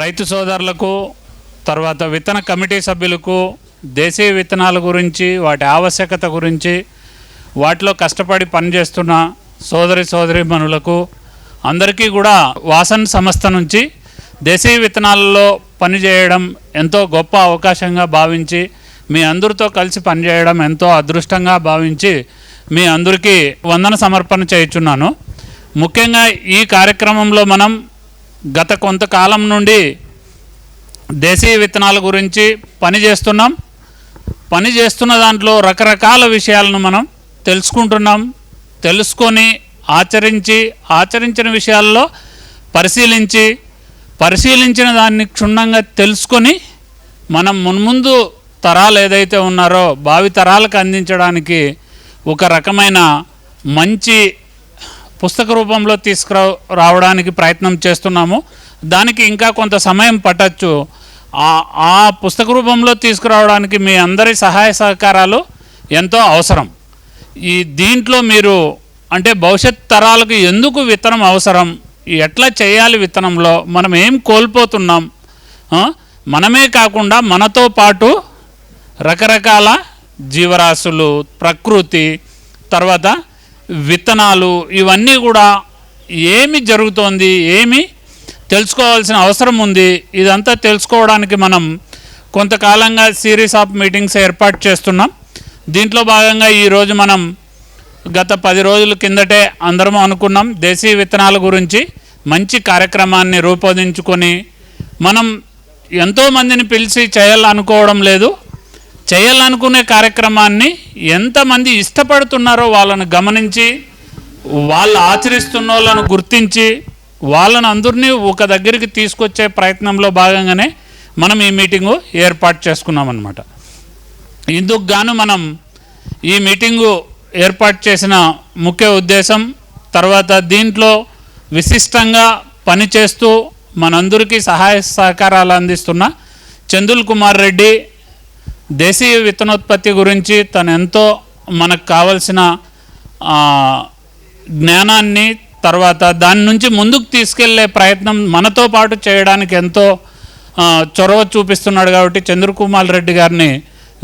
రైతు సోదరులకు తర్వాత విత్తన కమిటీ సభ్యులకు దేశీయ విత్తనాల గురించి వాటి ఆవశ్యకత గురించి వాటిలో కష్టపడి పనిచేస్తున్న సోదరి సోదరిమణులకు అందరికీ కూడా వాసన్ సంస్థ నుంచి దేశీయ విత్తనాలలో పనిచేయడం ఎంతో గొప్ప అవకాశంగా భావించి మీ అందరితో కలిసి పనిచేయడం ఎంతో అదృష్టంగా భావించి మీ అందరికీ వందన సమర్పణ చేయుచున్నాను. ముఖ్యంగా ఈ కార్యక్రమంలో మనం గత కొంతకాలం నుండి దేశీయ విత్తనాల గురించి పని చేస్తున్నాం. పని చేస్తున్న దాంట్లో రకరకాల విషయాలను మనం తెలుసుకుంటున్నాం. తెలుసుకొని ఆచరించి ఆచరించిన విషయాల్లో పరిశీలించి పరిశీలించిన దాన్ని క్షుణ్ణంగా తెలుసుకొని మనం మున్ముందు తరాలు ఏదైతే ఉన్నారో భావి తరాలకు అందించడానికి ఒక రకమైన మంచి పుస్తక రూపంలో తీసుకురా రావడానికి ప్రయత్నం చేస్తున్నాము. దానికి ఇంకా కొంత సమయం పట్టచ్చు. ఆ ఆ పుస్తక రూపంలో తీసుకురావడానికి మీ అందరి సహాయ సహకారాలు ఎంతో అవసరం. ఈ దీంట్లో మీరు అంటే భవిష్యత్ తరాలకు ఎందుకు విత్తనం అవసరం? ఎట్లా చేయాలి విత్తనంలో? మనం ఏం కోల్పోతున్నాం? మనమే కాకుండా మనతో పాటు రకరకాల జీవరాశులు ప్రకృతి తర్వాత విత్తనాలు ఇవన్నీ కూడా ఏమి జరుగుతోంది ఏమి తెలుసుకోవాల్సిన అవసరం ఉంది ఇదంతా తెలుసుకోవడానికి మనం కొంతకాలంగా సిరీస్ ఆఫ్ మీటింగ్స్ ఏర్పాటు చేస్తున్నాం. దీంట్లో భాగంగా ఈరోజు మనం గత పది రోజుల కిందటే అందరం అనుకున్నాం దేశీయ విత్తనాల గురించి మంచి కార్యక్రమాన్ని రూపొందించుకొని మనం ఎంతోమందిని పిలిచి చేయాలనుకోవడం లేదు. చేయాలనుకునే కార్యక్రమాన్ని ఎంతమంది ఇష్టపడుతున్నారో వాళ్ళను గమనించి వాళ్ళు ఆచరిస్తున్న వాళ్ళను గుర్తించి వాళ్ళని అందరినీ ఒక దగ్గరికి తీసుకొచ్చే ప్రయత్నంలో భాగంగానే మనం ఈ మీటింగు ఏర్పాటు చేసుకున్నామన్నమాట. ఇందుకు గాను మనం ఈ మీటింగు ఏర్పాటు చేసిన ముఖ్య ఉద్దేశం తర్వాత దీంట్లో విశిష్టంగా పనిచేస్తూ మనందరికీ సహాయ సహకారాలు అందిస్తున్న చందుల్ కుమార్ రెడ్డి దేశీయ విత్తనోత్పత్తి గురించి తను ఎంతో మనకు కావలసిన జ్ఞానాన్ని తర్వాత దాని నుంచి ముందుకు తీసుకెళ్ళే ప్రయత్నం మనతో పాటు చేయడానికి ఎంతో చొరవ చూపిస్తున్నాడు కాబట్టి చంద్రకుమార్ రెడ్డి గారిని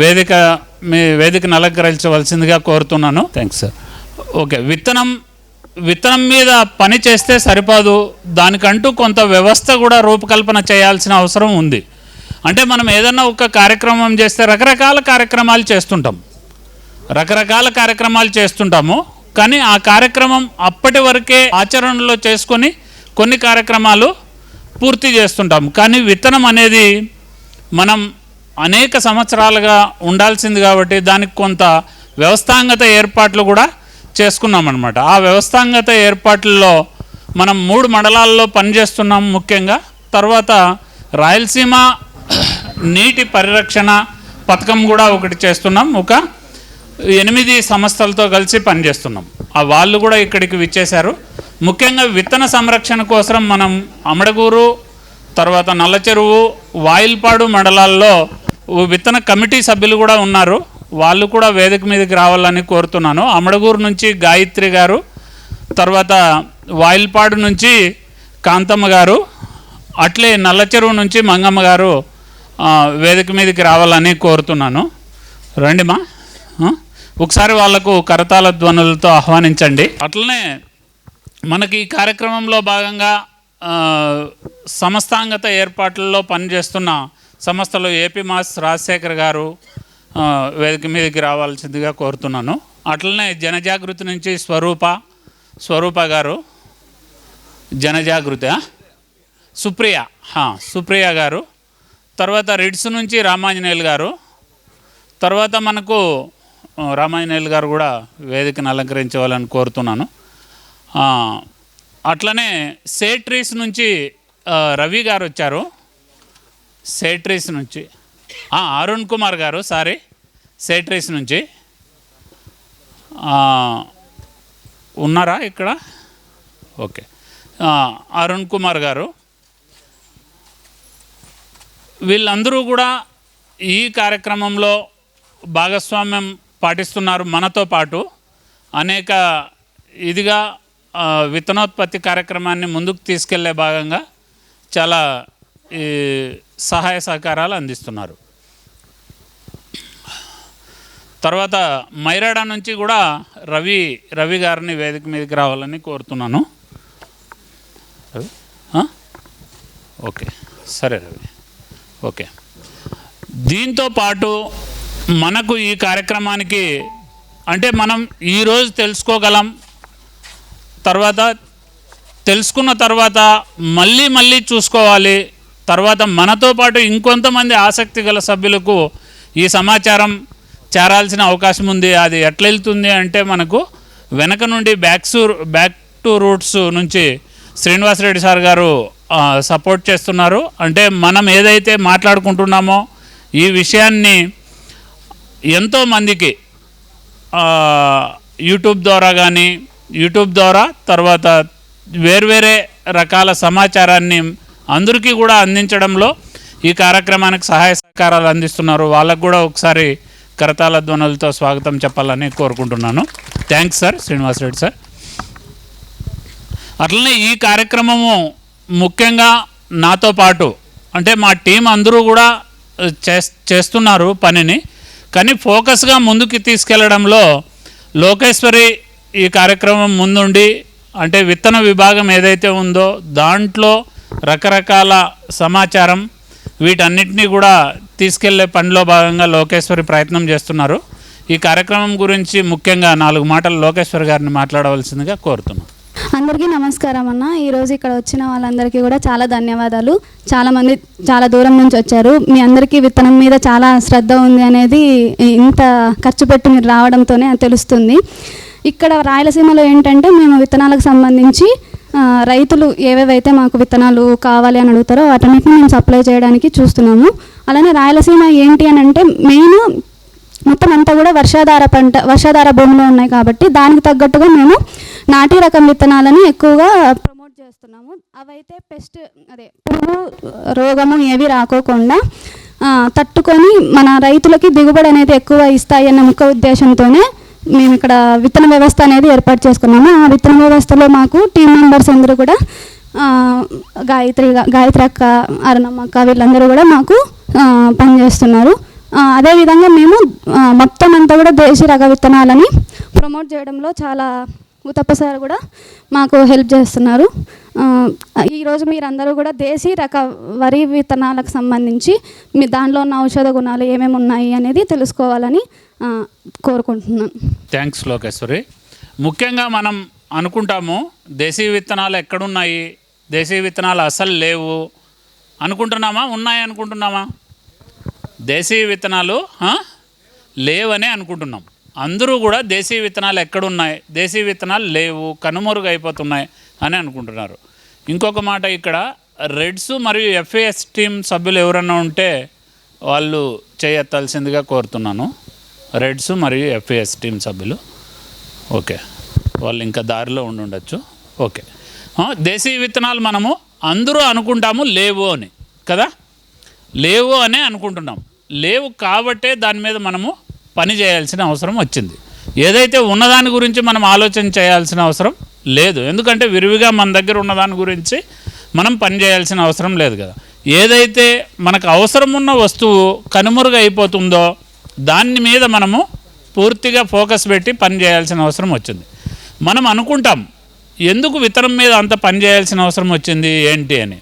వేదిక మీ వేదికను అలంకరించవలసిందిగా కోరుతున్నాను. థ్యాంక్స్ సార్ ఓకే విత్తనం విత్తనం మీద పని చేస్తే సరిపోదు. దానికంటూ కొంత వ్యవస్థ కూడా రూపకల్పన చేయాల్సిన అవసరం ఉంది. అంటే మనం ఏదన్నా ఒక కార్యక్రమం చేస్తే రకరకాల కార్యక్రమాలు చేస్తుంటాం. రకరకాల కార్యక్రమాలు చేస్తుంటాము. కానీ ఆ కార్యక్రమం అప్పటి వరకే ఆచరణలో చేసుకొని కొన్ని కార్యక్రమాలు పూర్తి చేస్తుంటాం. కానీ విత్తనం అనేది మనం అనేక సంవత్సరాలుగా ఉండాల్సింది కాబట్టి దానికి కొంత వ్యవస్థాంగత ఏర్పాట్లు కూడా చేసుకున్నామన్నమాట. ఆ వ్యవస్థాంగత ఏర్పాట్లలో మనం మూడు మండలాల్లో పనిచేస్తున్నాం ముఖ్యంగా. తర్వాత రాయలసీమ నీటి పరిరక్షణ పథకం కూడా ఒకటి చేస్తున్నాం. ఒక ఎనిమిది సంస్థలతో కలిసి పనిచేస్తున్నాం. ఆ వాళ్ళు కూడా ఇక్కడికి విచ్చేశారు. ముఖ్యంగా విత్తన సంరక్షణ కోసం మనం అమడగూరు తర్వాత నల్లచెరువు వాయిల్పాడు మండలాల్లో విత్తన కమిటీ సభ్యులు కూడా ఉన్నారు. వాళ్ళు కూడా వేదిక మీదకి రావాలని కోరుతున్నాను. అమడగూరు నుంచి గాయత్రి గారు తర్వాత వాయిల్పాడు నుంచి కాంతమ్మ గారు అట్లే నల్ల చెరువు నుంచి మంగమ్మ గారు వేదిక మీదకి రావాలని కోరుతున్నాను. రండిమా? మా ఒకసారి వాళ్ళకు కరతాల ధ్వనులతో ఆహ్వానించండి. అట్లనే మనకి ఈ కార్యక్రమంలో భాగంగా ఆ, సంస్థాంగత ఏర్పాట్లలో పనిచేస్తున్న సంస్థలో ఏపీ మాస్ రాజశేఖర్ గారు వేదిక మీదకి రావాల్సిందిగా కోరుతున్నాను. అట్లనే జనజాగృతి నుంచి స్వరూప స్వరూప గారు జనజాగృతి సుప్రియ సుప్రియ గారు తర్వాత రిడ్స్ నుంచి రామాంజనేయులు గారు తర్వాత మనకు రామాంజనేయులు గారు కూడా వేదికను అలంకరించవాలని కోరుతున్నాను. అట్లనే సేట్రీస్ నుంచి రవి గారు వచ్చారు. సేట్రీస్ నుంచి అరుణ్ కుమార్ గారు సారీ సేట్రీస్ నుంచి ఉన్నారా ఇక్కడ? ఓకే. అరుణ్ కుమార్ గారు వీళ్ళందరూ కూడా ఈ కార్యక్రమంలో భాగస్వామ్యం పాటిస్తున్నారు మనతో పాటు. అనేక ఇదిగా విత్తనోత్పత్తి కార్యక్రమాన్ని ముందుకు తీసుకెళ్ళే భాగంగా చాలా ఈ సహాయ సహకారాలు అందిస్తున్నారు. తర్వాత మైరాడ నుంచి కూడా రవి రవి గారిని వేదిక మీదకి రావాలని కోరుతున్నాను? ఓకే. సరే రవి. ఓకే. దీంతో పాటు మనకు ఈ కార్యక్రమానికి అంటే మనం ఈరోజు తెలుసుకోగలం తర్వాత తెలుసుకున్న తర్వాత మళ్ళీ మళ్ళీ చూసుకోవాలి తర్వాత మనతో పాటు ఇంకొంతమంది ఆసక్తి గల సభ్యులకు ఈ సమాచారం చేరాల్సిన అవకాశం ఉంది. అది ఎట్లా వెళ్తుంది అంటే మనకు వెనక నుండి బ్యాక్స్ బ్యాక్ టు రూట్స్ నుంచి శ్రీనివాసరెడ్డి సార్ గారు సపోర్ట్ చేస్తున్నారు. అంటే మనం ఏదైతే మాట్లాడుకుంటున్నామో ఈ విషయాన్ని ఎంతోమందికి యూట్యూబ్ ద్వారా కానీ యూట్యూబ్ ద్వారా తర్వాత వేర్వేరే రకాల సమాచారాన్ని అందరికీ కూడా అందించడంలో ఈ కార్యక్రమానికి సహాయ సహకారాలు అందిస్తున్నారు. వాళ్ళకు కూడా ఒకసారి కరతాల ధ్వనులతో స్వాగతం చెప్పాలని కోరుకుంటున్నాను. థ్యాంక్స్ సార్ శ్రీనివాసరెడ్డి సార్ అట్లనే ఈ కార్యక్రమము ముఖ్యంగా నాతో పాటు అంటే మా టీం అందరూ కూడా చే చేస్తున్నారు పనిని. కానీ ఫోకస్గా ముందుకు తీసుకెళ్ళడంలో లోకేశ్వరి ఈ కార్యక్రమం ముందుండి అంటే విత్తన విభాగం ఏదైతే ఉందో దాంట్లో రకరకాల సమాచారం వీటన్నిటినీ కూడా తీసుకెళ్ళే పనిలో భాగంగా లోకేశ్వరి ప్రయత్నం చేస్తున్నారు. ఈ కార్యక్రమం గురించి ముఖ్యంగా నాలుగు మాటలు లోకేశ్వరి గారిని మాట్లాడవలసిందిగా కోరుతున్నాను అందరికీ నమస్కారం అన్న. ఈరోజు ఇక్కడ వచ్చిన వాళ్ళందరికీ కూడా చాలా ధన్యవాదాలు. చాలామంది చాలా దూరం నుంచి వచ్చారు. మీ అందరికీ విత్తనం మీద చాలా శ్రద్ధ ఉంది అనేది ఇంత ఖర్చు పెట్టి మీరు రావడంతోనే తెలుస్తుంది. ఇక్కడ రాయలసీమలో ఏంటంటే మేము విత్తనాలకు సంబంధించి రైతులు ఏవేవైతే మాకు విత్తనాలు కావాలి అని అడుగుతారో వాటన్నిటిని మేము సప్లై చేయడానికి చూస్తున్నాము. అలానే రాయలసీమ ఏంటి అని అంటే మెయిన్ మొత్తం అంతా కూడా వర్షాధార పంట వర్షాధార భూమిలో ఉన్నాయి కాబట్టి దానికి తగ్గట్టుగా మేము నాటి రకం విత్తనాలను ఎక్కువగా ప్రమోట్ చేస్తున్నాము. అవైతే పెస్ట్ అదే పురుగు రోగము ఏవి రాకోకుండా తట్టుకొని మన రైతులకి దిగుబడి అనేది ఎక్కువ ఇస్తాయి అన్న ముఖ్య ఉద్దేశంతోనే మేము ఇక్కడ విత్తన వ్యవస్థ అనేది ఏర్పాటు చేసుకున్నాము. ఆ విత్తన వ్యవస్థలో మాకు టీం మెంబర్స్ అందరూ కూడా గాయత్రి గాయత్రి అక్క అరుణమ్మ అక్క వీళ్ళందరూ కూడా మాకు పనిచేస్తున్నారు. అదేవిధంగా మేము మొత్తం అంతా కూడా దేశీ రక విత్తనాలని ప్రమోట్ చేయడంలో చాలా ఉతప్ప సార్ కూడా మాకు హెల్ప్ చేస్తున్నారు. ఈరోజు మీరందరూ కూడా దేశీ రక వరి విత్తనాలకు సంబంధించి మీ దానిలో ఉన్న ఔషధ గుణాలు ఏమేమి ఉన్నాయి అనేది తెలుసుకోవాలని కోరుకుంటున్నాను థ్యాంక్స్ లోకేశ్వరి. ముఖ్యంగా మనం అనుకుంటాము దేశీ విత్తనాలు ఎక్కడున్నాయి దేశీ విత్తనాలు అసలు లేవు అనుకుంటున్నామా ఉన్నాయి అనుకుంటున్నామా దేశీయ విత్తనాలు ఆ? లేవనే అనుకుంటున్నాం. అందరూ కూడా దేశీ విత్తనాలు ఎక్కడున్నాయి? దేశీ విత్తనాలు లేవు కనుమరుగు అయిపోతున్నాయి అని అనుకుంటున్నారు. ఇంకొక మాట ఇక్కడ రెడ్స్ మరియు ఎఫ్ఏఎస్ టీం సభ్యులు ఎవరన్నా ఉంటే వాళ్ళు చేయెత్తాల్సిందిగా కోరుతున్నాను. రెడ్స్ మరియు ఎఫ్ఏఎస్ టీం సభ్యులు. ఓకే. వాళ్ళు ఇంకా దారిలో ఉండి ఉండొచ్చు. ఓకే. దేశీయ విత్తనాలు మనము అందరూ అనుకుంటాము లేవు అని కదా? లేవు అనే అనుకుంటున్నాం. లేవు కాబట్టే దాని మీద మనము పని చేయాల్సిన అవసరం వచ్చింది. ఏదైతే ఉన్నదాని గురించి మనం ఆలోచన చేయాల్సిన అవసరం లేదు. ఎందుకంటే విరివిగా మన దగ్గర ఉన్నదాని గురించి మనం పని చేయాల్సిన అవసరం లేదు కదా. ఏదైతే మనకు అవసరం ఉన్న వస్తువు కనుమరుగు అయిపోతుందో దాని మీద మనము పూర్తిగా ఫోకస్ పెట్టి పని చేయాల్సిన అవసరం వచ్చింది. మనం అనుకుంటాం ఎందుకు విత్తనం మీద అంత పని చేయాల్సిన అవసరం వచ్చింది ఏంటి అని.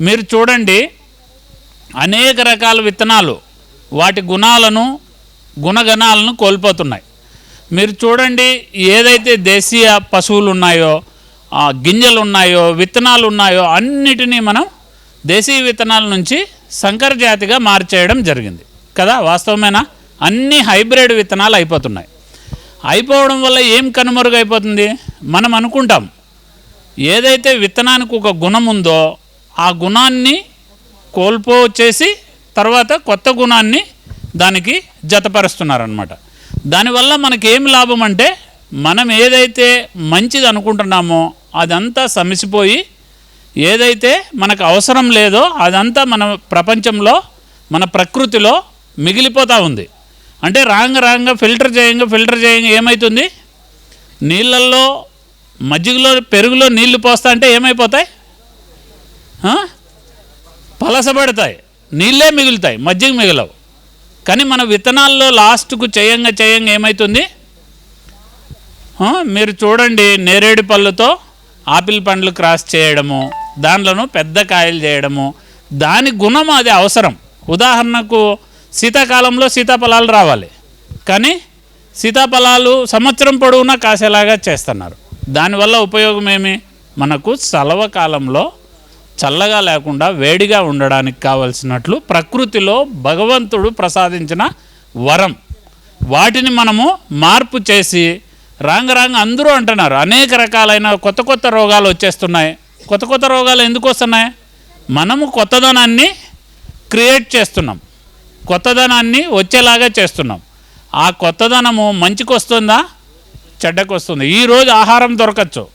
మీరు చూడండి అనేక రకాల విత్తనాలు వాటి గుణాలను గుణగణాలను కోల్పోతున్నాయి. మీరు చూడండి ఏదైతే దేశీయ పశువులు ఉన్నాయో ఆ గింజలు ఉన్నాయో విత్తనాలు ఉన్నాయో అన్నిటినీ మనం దేశీయ విత్తనాల నుంచి సంకర జాతిగా మార్చేయడం జరిగింది. కదా? వాస్తవమేనా? అన్ని హైబ్రిడ్ విత్తనాలు అయిపోతున్నాయి. అయిపోవడం వల్ల ఏం కనుమరుగైపోతుంది? మనం అనుకుంటాం ఏదైతే విత్తనానికి ఒక గుణం ఉందో ఆ గుణాన్ని కోల్పోచేసి తర్వాత కొత్త గుణాన్ని దానికి జతపరుస్తున్నారనమాట దానివల్ల మనకి లాభం అంటే మనం ఏదైతే మంచిది అనుకుంటున్నామో అదంతా సమిసిపోయి ఏదైతే మనకు అవసరం లేదో అదంతా మన ప్రపంచంలో మన ప్రకృతిలో మిగిలిపోతూ ఉంది. అంటే రాంగ రాంగ ఫిల్టర్ చేయంగా ఫిల్టర్ చేయంగా ఏమవుతుంది నీళ్ళల్లో మజ్జిగలో పెరుగులో నీళ్ళు పోస్తా అంటే ఏమైపోతాయి? పలసబడతాయి నీళ్ళే మిగులుతాయి మజ్జిగ మిగలవు. కానీ మన విత్తనాల్లో లాస్ట్కు చేయంగా చేయంగా ఏమవుతుంది మీరు చూడండి నేరేడు పళ్ళుతో ఆపిల్ పండ్లు క్రాస్ చేయడము దాంట్లోనూ పెద్ద కాయలు చేయడము. దాని గుణం అది అవసరం. ఉదాహరణకు శీతాకాలంలో సీతాఫలాలు రావాలి. కానీ సీతాఫలాలు సంవత్సరం పొడవునా కాసేలాగా చేస్తున్నారు. దానివల్ల ఉపయోగం ఏమి? మనకు చలవ కాలంలో చల్లగా లేకుండా వేడిగా ఉండడానికి కావలసినట్లు ప్రకృతిలో భగవంతుడు ప్రసాదించిన వరం. వాటిని మనము మార్పు చేసి రాంగ రాంగ అందరూ అంటున్నారు అనేక రకాలైన కొత్త కొత్త రోగాలు వచ్చేస్తున్నాయి. కొత్త కొత్త రోగాలు ఎందుకు వస్తున్నాయి? మనము కొత్తదనాన్ని క్రియేట్ చేస్తున్నాం. కొత్తదనాన్ని వచ్చేలాగా చేస్తున్నాం. ఆ కొత్తదనము మంచికి వస్తుందా? చెడ్డకు వస్తుంది. ఈరోజు ఆహారం దొరకచ్చు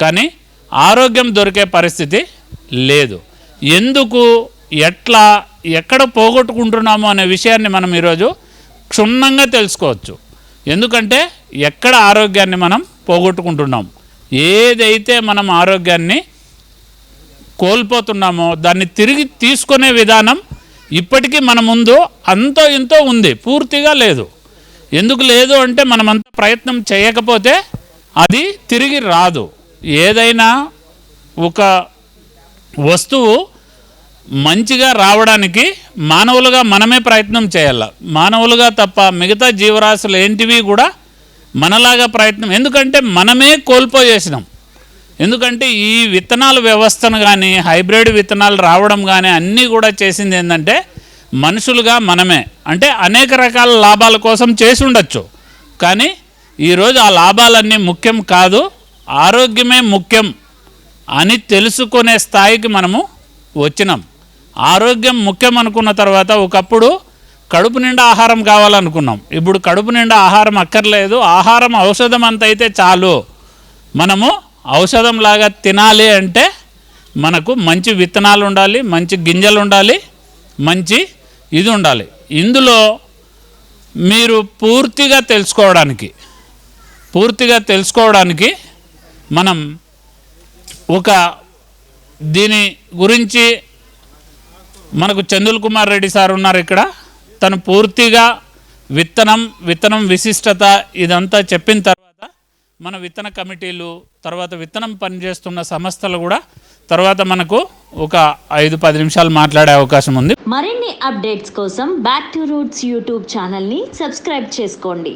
కానీ ఆరోగ్యం దొరికే పరిస్థితి లేదు. ఎందుకు ఎట్లా ఎక్కడ పోగొట్టుకుంటున్నాము అనే విషయాన్ని మనం ఈరోజు క్షుణ్ణంగా తెలుసుకోవచ్చు. ఎందుకంటే ఎక్కడ ఆరోగ్యాన్ని మనం పోగొట్టుకుంటున్నాం. ఏదైతే మనం ఆరోగ్యాన్ని కోల్పోతున్నామో దాన్ని తిరిగి తీసుకునే విధానం ఇప్పటికీ మన ముందు అంతో ఇంతో ఉంది. పూర్తిగా లేదు. ఎందుకు లేదు అంటే మనమంతా ప్రయత్నం చేయకపోతే అది తిరిగి రాదు. ఏదైనా ఒక వస్తువు మంచిగా రావడానికి మానవులుగా మనమే ప్రయత్నం చేయాల. మానవులుగా తప్ప మిగతా జీవరాశులు ఏంటివి కూడా మనలాగా ప్రయత్నం ఎందుకంటే మనమే కోల్పోయేసినాం. ఎందుకంటే ఈ విత్తనాల వ్యవస్థను కానీ హైబ్రిడ్ విత్తనాలు రావడం కానీ అన్నీ కూడా చేసింది ఏంటంటే మనుషులుగా మనమే. అంటే అనేక రకాల లాభాల కోసం చేసి ఉండొచ్చు. కానీ ఈరోజు ఆ లాభాలన్నీ ముఖ్యం కాదు ఆరోగ్యమే ముఖ్యం. అని తెలుసుకునే స్థాయికి మనము వచ్చినాం. ఆరోగ్యం ముఖ్యం అనుకున్న తర్వాత ఒకప్పుడు కడుపు నిండా ఆహారం కావాలనుకున్నాం. ఇప్పుడు కడుపు నిండా ఆహారం అక్కర్లేదు. ఆహారం ఔషధం అంత అయితే చాలు. మనము ఔషధంలాగా తినాలి అంటే మనకు మంచి విత్తనాలు ఉండాలి మంచి గింజలు ఉండాలి మంచి ఇది ఉండాలి. ఇందులో మీరు పూర్తిగా తెలుసుకోవడానికి పూర్తిగా తెలుసుకోవడానికి మనం ఒక దీని గురించి మనకు చందుల్ కుమార్ రెడ్డి సార్ ఉన్నారు ఇక్కడ. తను పూర్తిగా విత్తనం విత్తనం విశిష్టత ఇదంతా చెప్పిన తర్వాత మన విత్తన కమిటీలు తర్వాత విత్తనం పనిచేస్తున్న సంస్థలు కూడా తర్వాత మనకు ఒక ఐదు పది నిమిషాలు మాట్లాడే అవకాశం ఉంది. మరిన్ని అప్డేట్స్ కోసం బ్యాక్ టు రూట్స్ యూట్యూబ్ ఛానల్ని సబ్స్క్రైబ్ చేసుకోండి.